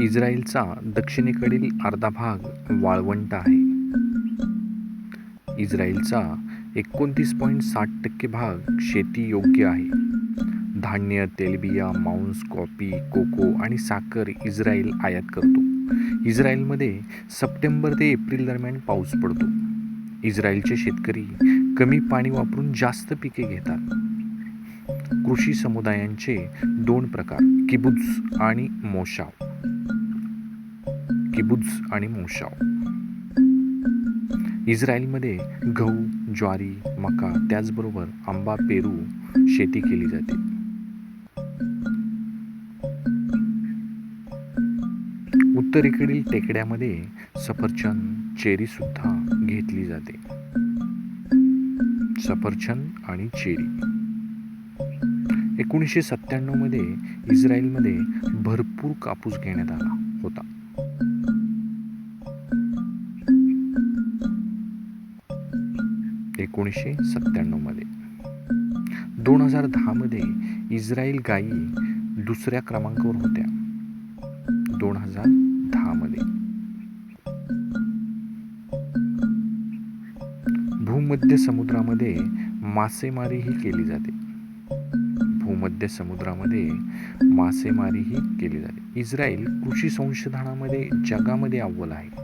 इस्रायलचा दक्षिणेकडील अर्धा भाग वाळवंट आहे. इस्रायलचा एकोणतीस पॉईंट साठ टक्के भाग शेतीयोग्य आहे. धान्य तेलबिया मांस कॉफी कोको आणि साखर इस्रायल आयात करतो. इस्रायलमध्ये सप्टेंबर ते एप्रिल दरम्यान पाऊस पडतो. इस्रायलचे शेतकरी कमी पाणी वापरून जास्त पिके घेतात. कृषी समुदायांचे दोन प्रकार किबुज आणि मोशाव. किबुज आणि मोशाव इस्रायलमध्ये गहू ज्वारी मका त्याचबरोबर आंबा पेरू शेती केली जाते. उत्तरेकडील टेकड्यामध्ये सफरचंद चेरी सुद्धा घेतली जाते. सफरचंद आणि चेरी. एकोणीसशे सत्त्याण्णवमध्ये इस्रायलमध्ये भरपूर कापूस घेण्यात आला होता. एकोणीसशे सत्त्याण्णवमध्ये दोन हजार दहामध्ये इस्रायल गायी दुसऱ्या क्रमांकावर होत्या. दोन हजार दहामध्ये भूमध्य समुद्रामध्ये मासेमारीही केली जाते. भूमध्य समुद्रामध्ये मासेमारीही केली जाते. इस्रायल कृषी संशोधनामध्ये जगामध्ये अव्वल आहे.